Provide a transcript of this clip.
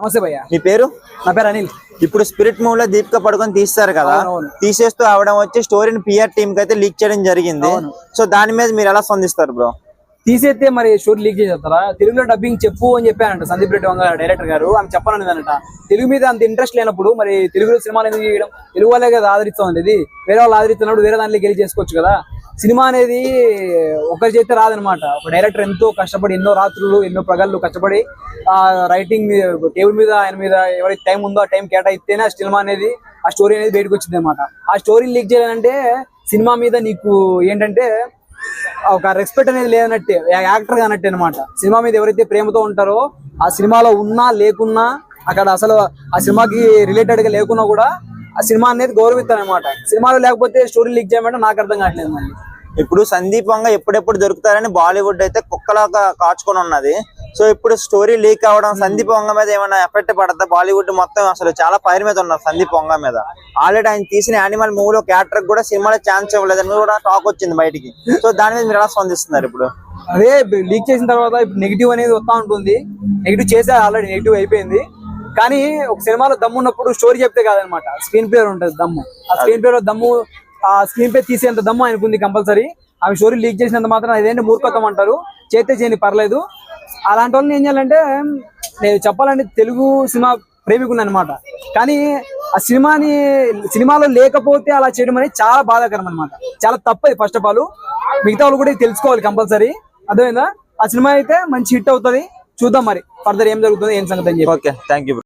నమస్తే భయ్య. మీ పేరు? నా పేరు అనిల్. ఇప్పుడు స్పిరిట్ మూవ్లో దీపిక పడుకొని తీస్తారు కదా. తీసేస్తూ అవడం వచ్చి స్టోరీని పిఆర్ టీమ్కి అయితే లీక్ చేయడం జరిగింది. సో దాని మీద మీరు ఎలా స్పందిస్తారు బ్రో తీసేస్తే మరి స్టోరీ లీక్ చేసేస్తారా? తెలుగులో డబ్బింగ్ చెప్పు అని చెప్పానంట సందీప్ రెడ్డి వంగ డైరెక్టర్ గారు. ఆమె చెప్పాలనేదనట తెలుగు మీద అంత ఇంట్రెస్ట్ లేనప్పుడు మరి తెలుగులో సినిమాలు ఎందుకు చేయడం? తెలుగు వాళ్ళే కదా ఆదరిస్తుంది ఇది వేరే వాళ్ళు ఆదరిస్తున్నప్పుడు వేరే దాంట్లో గెలి చేసుకోవచ్చు కదా. సినిమా అనేది ఒకరి చేతి రాదనమాట. ఒక డైరెక్టర్ ఎంతో కష్టపడి ఎన్నో రాత్రులు ఎన్నో పగళ్ళు కష్టపడి ఆ రైటింగ్ టేబుల్ మీద ఆయన మీద ఎవరైతే టైం ఉందో ఆ టైం కేటాయిస్తేనే ఆ సినిమా అనేది ఆ స్టోరీ అనేది బయటకు వచ్చింది అనమాట ఆ స్టోరీ లీక్ చేయాలంటే సినిమా మీద నీకు ఏంటంటే ఒక రెస్పెక్ట్ అనేది లేదన్నట్టే యాక్టర్ అన్నట్టే అనమాట. సినిమా మీద ఎవరైతే ప్రేమతో ఉంటారో ఆ సినిమాలో ఉన్నా లేకున్నా అక్కడ అసలు ఆ సినిమాకి రిలేటెడ్గా లేకున్నా కూడా ఆ సినిమా అనేది గౌరవిస్తారు అనమాట సినిమాలో లేకపోతే స్టోరీ లీక్ చేయమంటే నాకు అర్థం కావట్లేదు మళ్ళీ ఇప్పుడు సందీప్ వంగ ఎప్పుడెప్పుడు దొరుకుతారని బాలీవుడ్ అయితే కుక్కలాగా కాచుకొని ఉన్నది. సో ఇప్పుడు స్టోరీ లీక్ అవడం సందీప్ వంగ మీద ఏమైనా ఎఫెక్ట్ పడతా బాలీవుడ్ మొత్తం అసలు చాలా ఫైర్ మీద ఉన్నారు సందీప్ వంగ మీద. ఆల్రెడీ ఆయన తీసిన యానిమల్ మూవీలో క్యారెక్టర్ కూడా సినిమాలో ఛాన్స్ ఇవ్వలేదని కూడా టాక్ వచ్చింది బయటికి. సో దాని మీద మీరు ఎలా స్పందిస్తున్నారు ఇప్పుడు? అదే లీక్ చేసిన తర్వాత ఇప్పుడు నెగిటివ్ అనేది వస్తూ ఉంటుంది. నెగిటివ్ చేసే ఆల్రెడీ నెగిటివ్ అయిపోయింది. కానీ ఒక సినిమాలో దమ్ము ఉన్నప్పుడు స్టోరీ చెప్తే కాదనమాట. స్క్రీన్ ప్లే ఉంటుంది దమ్ము. ఆ స్క్రీన్ ప్లే లో దమ్ము ఆ స్క్రీన్ పే తీసేంత దమ్ము ఆయనకు ఉంది కంపల్సరీ. ఆమె స్టోరీ లీక్ చేసినంత మాత్రం అదేంటి మూర్ఖత్వం అంటారు. చేతే చేయని పర్లేదు. అలాంటి వాళ్ళని ఏం చేయాలంటే నేను చెప్పాలంటే తెలుగు సినిమా ప్రేమికుని అనమాట కానీ ఆ సినిమాని సినిమాలో లేకపోతే అలా చేయడం అనేది చాలా బాధాకరం అనమాట చాలా తప్పది ఫస్ట్ ఆఫ్ ఆల్ మిగతా వాళ్ళు కూడా తెలుసుకోవాలి కంపల్సరీ. అర్థమైందా? ఆ సినిమా అయితే మంచి హిట్ అవుతుంది. చూద్దాం మరి. ఫర్దర్ ఏం జరుగుతుంది ఏం సంగతి అని చెప్పి. Okay thank you